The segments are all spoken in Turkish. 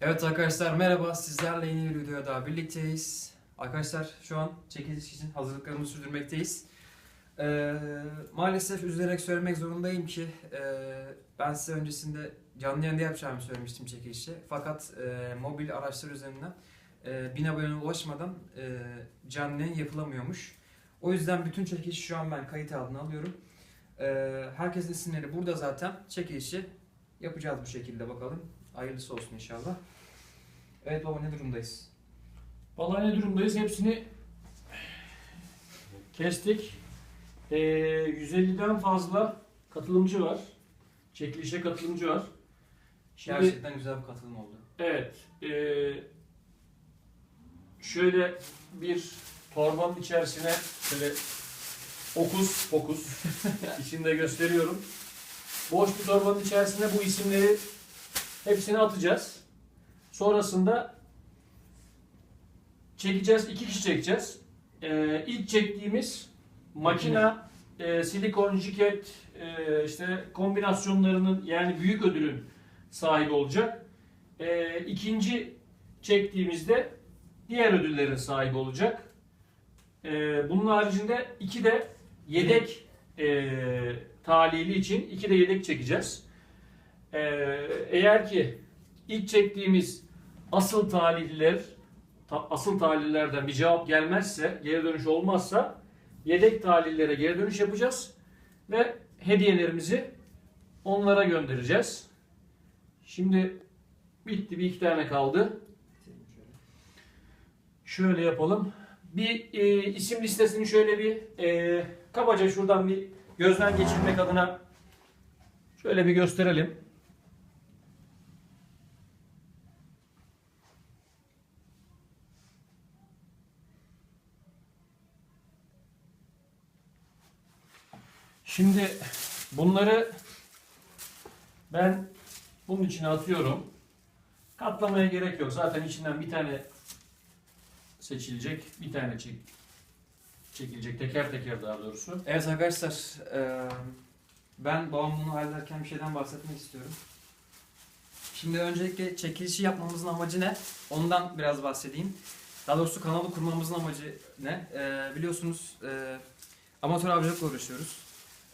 Evet arkadaşlar merhaba sizlerle yeni bir videoda daha birlikteyiz. Arkadaşlar şu an çekiliş için hazırlıklarımızı sürdürmekteyiz. Ee, maalesef üzülerek söylemek zorundayım ki e, ben size öncesinde canlı yayında yapacağımı söylemiştim çekilişi. Fakat e, mobil araçlar üzerinden e, 1000 abone ulaşmadan e, canlı yayın yapılamıyormuş. O yüzden bütün çekilişi şu an ben kayıt altına alıyorum. E, herkesin isimleri burada zaten. Çekilişi yapacağız bu şekilde bakalım. Hayırlısı olsun inşallah. Evet baba ne durumdayız? Vallahi ne durumdayız? Hepsini kestik. Ee, 150'den fazla katılımcı var. Çekilişe katılımcı var. Şimdi Gerçekten güzel bir katılım oldu. evet. ee, şöyle bir torbanın içerisine şöyle okus pokus içinde gösteriyorum. Boş bir torbanın içerisine bu isimleri hepsini atacağız. Sonrasında çekeceğiz. iki kişi çekeceğiz. Ee, ilk çektiğimiz makina, e, silikon, jiket, e, işte kombinasyonlarının yani büyük ödülün sahibi olacak. E, ikinci çektiğimizde diğer ödüllerin sahibi olacak. E, bunun haricinde iki de yedek e, talihli için iki de yedek çekeceğiz. E, eğer ki ilk çektiğimiz asıl talihliler ta- asıl talihlerden bir cevap gelmezse, geri dönüş olmazsa yedek talihlere geri dönüş yapacağız ve hediyelerimizi onlara göndereceğiz. Şimdi bitti bir iki tane kaldı. Şöyle yapalım. Bir e, isim listesini şöyle bir e, kabaca şuradan bir gözden geçirmek adına şöyle bir gösterelim. Şimdi bunları ben bunun içine atıyorum. Katlamaya gerek yok. Zaten içinden bir tane seçilecek, bir tane çek çekilecek teker teker daha doğrusu. Evet arkadaşlar eee, ben babam bunu hallederken bir şeyden bahsetmek istiyorum. Şimdi öncelikle çekilişi yapmamızın amacı ne? Ondan biraz bahsedeyim. Daha doğrusu kanalı kurmamızın amacı ne? Eee, biliyorsunuz eee, amatör avcılıkla uğraşıyoruz.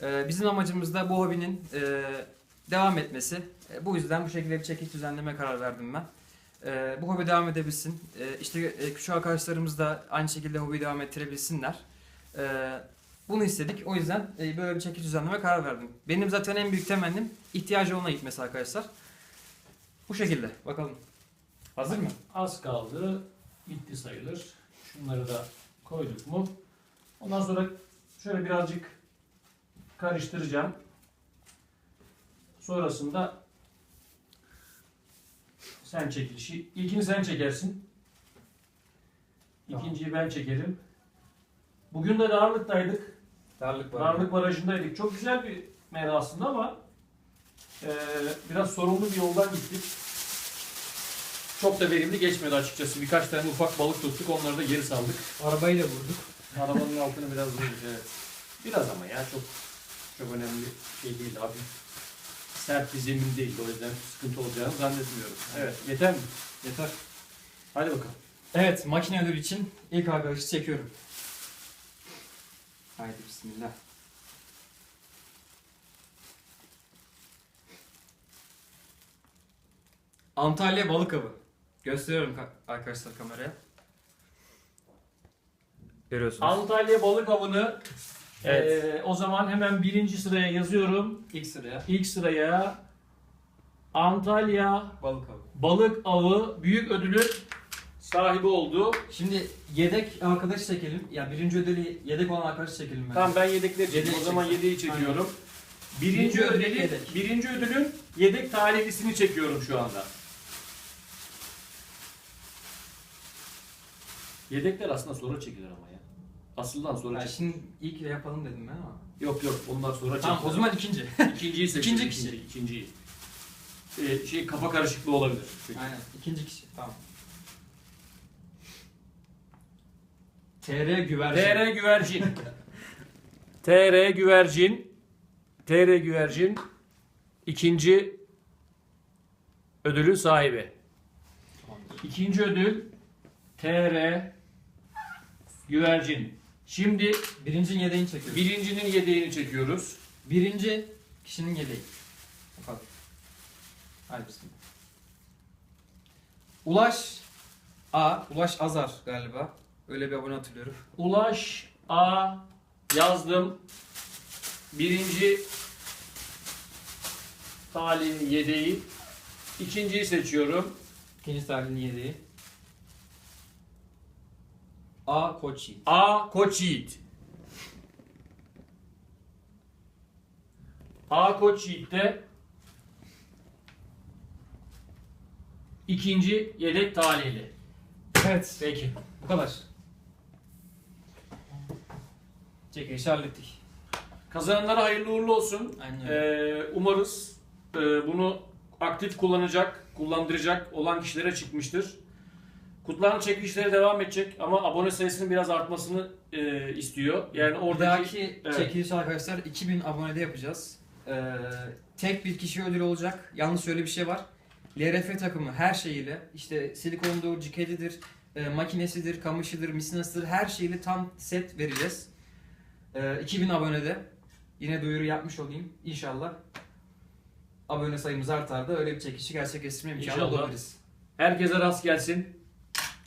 Eee, bizim amacımız da bu hobinin eee, devam etmesi. E, bu yüzden bu şekilde bir çekiliş düzenleme karar verdim ben. Eee, bu hobi devam edebilsin. Eee işte e, küçük arkadaşlarımız da aynı şekilde hobi devam ettirebilsinler. Bunu istedik. O yüzden e, böyle bir çekici düzenleme karar verdim. Benim zaten en büyük temennim ihtiyacı olana gitmesi arkadaşlar. Bu şekilde. Bakalım. Hazır mı? Az kaldı. Bitti sayılır. Şunları da koyduk mu? Ondan sonra şöyle birazcık karıştıracağım. Sonrasında sen çekilişi. İlkini sen çekersin. Tamam. İkinciyi ben çekerim. Bugün de Darlık'taydık. Darlık var. Darlık Barajı'ndaydık. Çok güzel bir mera aslında ama eee, biraz sorunlu bir yoldan gittik. Çok da verimli geçmedi açıkçası. Birkaç tane ufak balık tuttuk. Onları da geri saldık. Arabayla vurduk. Arabanın altını biraz vurduk evet. Biraz ama ya çok çok önemli şey değil abi. Sert bir zemin değil. O yüzden sıkıntı olacağını zannetmiyorum. Evet. Yeter mi? Yeter. Hadi bakalım. Evet makine ödülü için ilk arkadaşı çekiyorum. Haydi bismillah. Antalya balık avı. Gösteriyorum ka- arkadaşlar kameraya. Görüyorsunuz. Antalya balık avını Evet. eee, o zaman hemen birinci sıraya yazıyorum. İlk sıraya İlk sıraya Antalya balık avı. balık avı büyük ödülü sahibi oldu. Şimdi yedek arkadaş çekelim. Ya birinci ödülü yedek olan arkadaş çekelim bence. Tamam ben yedekleri çekeyim. O zaman çek. yedeği çekiyorum. Birinci, Birinci ödül ödülü, yedek. birinci ödülün yedek talihlisini çekiyorum şu anda. Yedekler aslında sonra çekilir ama ya. Asıldan sonra Ya çekilir. şimdi ilk yapalım dedim ben ama. Yok yok onlar sonra. Tamam o zaman ikinci. ikinciyi seçelim. İkinci kişi. ikinci- ikinciyi. Ee, şey kafa karışıklığı olabilir. Çünkü. Aynen ikinci kişi. Tamam. TR güvercin. TR güvercin. TR güvercin. TR güvercin ikinci ödülün sahibi. İkinci ödül TR güvercin. Şimdi Birincinin yedeğini çekiyoruz. birincinin yedeğini çekiyoruz. Birinci kişinin yedeği. Bakalım. Hadi bismillah. Ulaş A. Ulaş Azar galiba. Öyle bir abone hatırlıyorum. Ulaş A yazdım. Birinci talihli yedeği. İkinciyi seçiyorum. İkinci tarihinin yedeği. A. Koç Yiğit. A. Koç Yiğit. A. Koç Yiğit'te ikinci yedek talihli. Evet. Peki. Bu kadar. Çekilişi hallettik. Kazananlara hayırlı uğurlu olsun. Aynen öyle. Ee, umarız e, bunu aktif kullanacak, kullandıracak olan kişilere çıkmıştır. Kutlama çekilişleri devam edecek ama abone sayısının biraz artmasını e, istiyor. Yani oradaki dahaki evet. çekiliş arkadaşlar 2000 abonede yapacağız. Ee, tek bir kişi ödül olacak. Yalnız şöyle bir şey var. LRF takımı her şeyiyle işte silikondur, cikedidir, e, makinesidir, kamışıdır, misinasıdır her şeyiyle tam set vereceğiz. Ee, 2000 abonede yine duyuru yapmış olayım inşallah. Abone sayımız artar da öyle bir çekilişi gerçekleştirme imkanı İnşallah. bulabiliriz. herkese rast gelsin.